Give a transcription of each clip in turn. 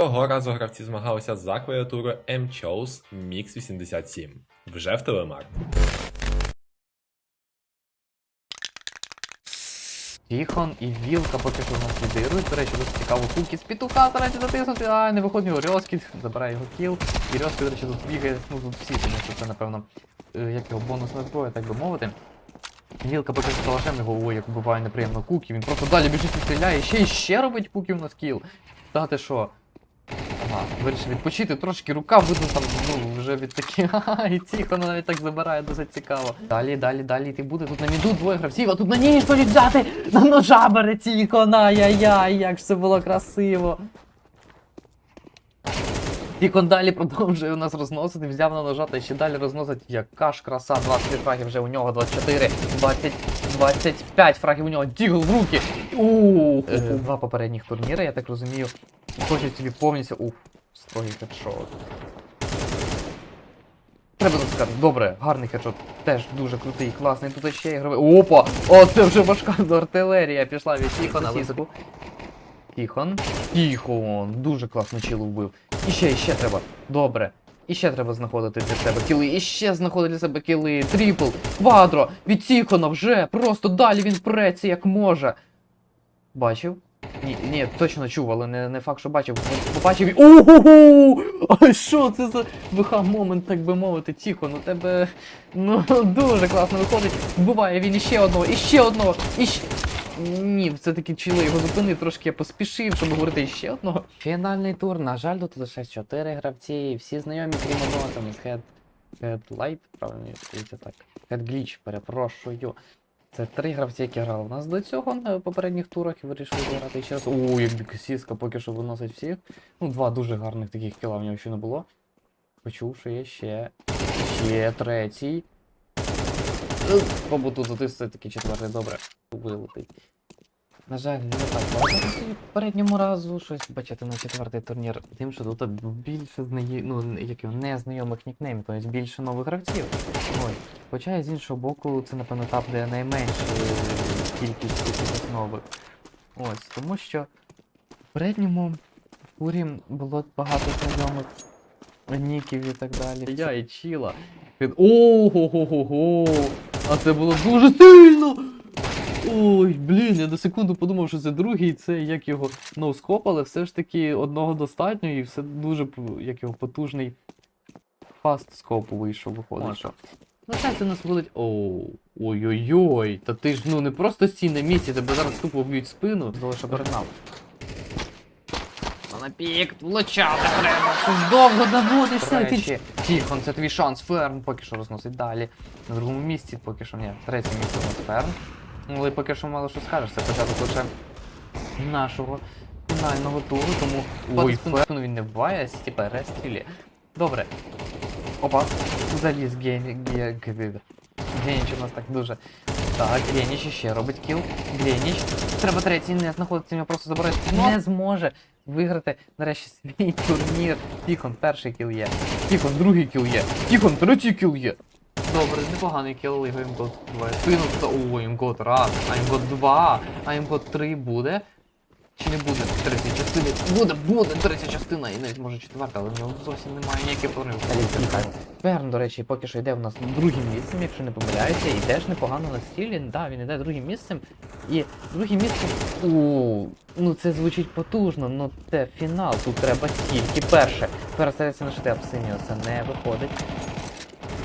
Цього разу гравці змагалися за клавіатуру MCHOS Mix 87 вже в телемарт. Тіхон і Вілка поки що нас лідирують. До речі, досить цікаво куки з петуха старається затиснути, а не виходить його Рьоскіт, забирає його кіл. І Рьоскіт, до речі, тут бігає, ну тут всі, тому що це, напевно, е, як його бонусна зброя, так би мовити. Вілка поки що калашем його ой, як вбиває неприємно куки, він просто далі біжить і стріляє, ще й ще робить куки у нас кіл. Та ти що? Ага, вирішив відпочити, трошки рука видно там, ну, вже від такі, ха і тихо, навіть так забирає, досить цікаво. Далі, далі, далі йти буде. Тут на міду двоє гравців, а тут на ніж хочуть взяти! На ножа бере Тіхон, ай-яй-яй, як ж це було красиво. Тіхон далі продовжує у нас розносити, взяв на ножа та ще далі розносить. Яка ж краса, 20 фрагів вже у нього, 24, 20, 25 фрагів у нього, дігл в руки. Ух, е, два попередніх турніри, я так розумію. Хочуть собі повністю. Ух, строгий хедшот. Треба так сказати, добре, гарний хедшот. Теж дуже крутий, класний. Тут ще ігровий. Опа! О, це вже важка артилерія пішла від. Тіхон. Тіхон. Тіхон. Дуже класно чилу вбив. І ще, і ще треба. Добре. І ще треба знаходити для себе кіли. І ще знаходити для себе кіли. Трипл, квадро, від Тіхона вже. Просто далі він преться як може. Бачив? Ні, ні, точно чув, але не, не факт, що бачив. Побачив і. Ого! А що це за ВХ момент, так би мовити, Тіхон, у тебе ну дуже класно виходить. Вбиває він іще одного, іще одного, іще. Ні, все-таки чило його зупинив, трошки я поспішив, щоб говорити іще одного. Фінальний тур, на жаль, тут лише 4 гравці, всі знайомі крім одного там Head, Headlight, правильно здається так. Headglitch, перепрошую. Це три гравці, які грали у нас до цього на попередніх турах і вирішили грати ще раз. О, як Біксіска поки що виносить всіх. Ну, два дуже гарних таких кіла в нього ще не було. Почув, що є ще. Ще третій. Е, Побуту тут все-таки четвертий, добре. Вилетить. На жаль, не так багато в передньому разу щось бачити на четвертий турнір. Тим, що тут більше знає... ну, як незнайомих нікнеймів, тобто більше нових гравців. Ось. Хоча з іншого боку, це напевно етап, де найменша кількість нових. Ось, тому що в передньому турі було багато знайомих ніків і так далі. Я і чіла. Ого-го-го-го! А це було дуже сильно! Ой, блін, я на секунду подумав, що це другий, це як його ноускоп, але все ж таки одного достатньо і все дуже як його потужний фаст скоп вийшов, виходить. На жаль, це нас вилить. Ой-ой-ой. Та ти ж ну не просто стій на місці, тебе зараз тупо вб'ють спину, залише перегнав. А на пік, влучати треба, що ж довго наводишся. Ти... Тіхон, це твій шанс, Ферн поки що розносить далі. На другому місці поки що, ні, третє місце у нас Ферн. Ну, але поки що мало що скажеш, це початок лише нашого фінального туру, тому Ой, спину він не вбиває, а типа рестрілі. Добре. Опа, заліз Гені... Ге... Ге... Геніч у нас так дуже. Так, Геніч ще робить кіл. Геніч. Треба третій не знаходиться, його просто забирати. Не зможе виграти нарешті свій турнір. Тіхон, перший кіл є. Тіхон, другий кіл є. Тіхон, третій кіл є. Добре, непоганий кіл, його імгот буває. Спину, то о, імгот раз, а імгот два, а імгот три буде. Чи не буде третя частина? Буде, буде третя частина, і навіть може четверта, але в нього зовсім немає ніяких планів. Верн, до речі, поки що йде в нас другим місцем, якщо не помиляюся, і теж непогано на стілі. Да, він йде другим місцем. І другим місцем. У, ну це звучить потужно, ну це фінал. Тут треба тільки перше. Перестається на шити Абсиніо, це не виходить.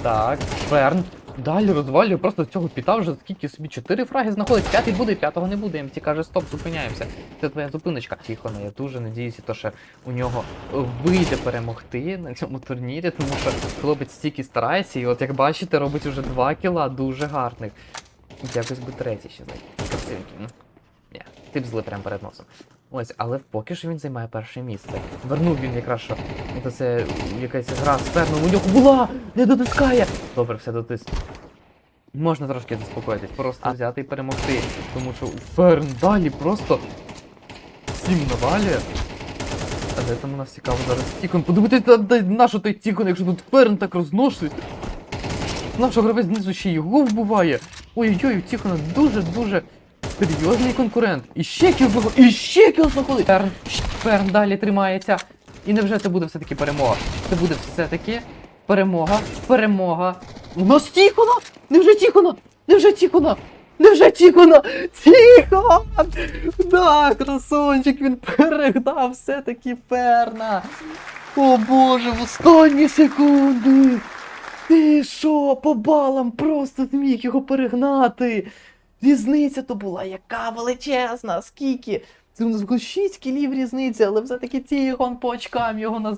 Так, Ферн. Далі розвалює просто цього піта вже скільки собі 4 фраги знаходить, п'ятий буде, п'ятого не буде. МТ каже, стоп, зупиняємося. Це твоя зупиночка. Тихо, ну я дуже надіюся, то що у нього вийде перемогти на цьому турнірі, тому що хлопець стільки старається, і от як бачите, робить уже 2 кіла дуже гарних. Якось би третій ще знайти. Красивенький. ну. Ти б зли прямо перед носом. Ось, але поки що він займає перше місце. Вернув він якраз що. Це, це якась гра з ферном у нього була! Не дотискає! Добре, все дотис. Можна трошки заспокоїтись, просто взяти і перемогти. Тому що Ферн далі просто всім навалює. А де там у нас цікаво зараз Тіхон? Подивитись на, що той Тіхон, якщо тут Ферн так розношує. Наш гравець знизу ще його вбиває. Ой-ой-ой, у Тіхона дуже-дуже серйозний конкурент. І ще кіл знаходить. І ще кіл знаходить. Ферн, Ферн далі тримається. І невже це буде все-таки перемога? Це буде все-таки перемога, перемога. У нас Тіхона! Невже Тіхона? Невже Тіхона? Невже Тіхона? Тіхон! Да, красончик, він перегнав все-таки Ферна. О боже, в останні секунди. Ти що, по балам просто зміг його перегнати. Різниця то була яка величезна, скільки? Це у нас було 6 кілів різниця, але все-таки Тіхон по очкам його нас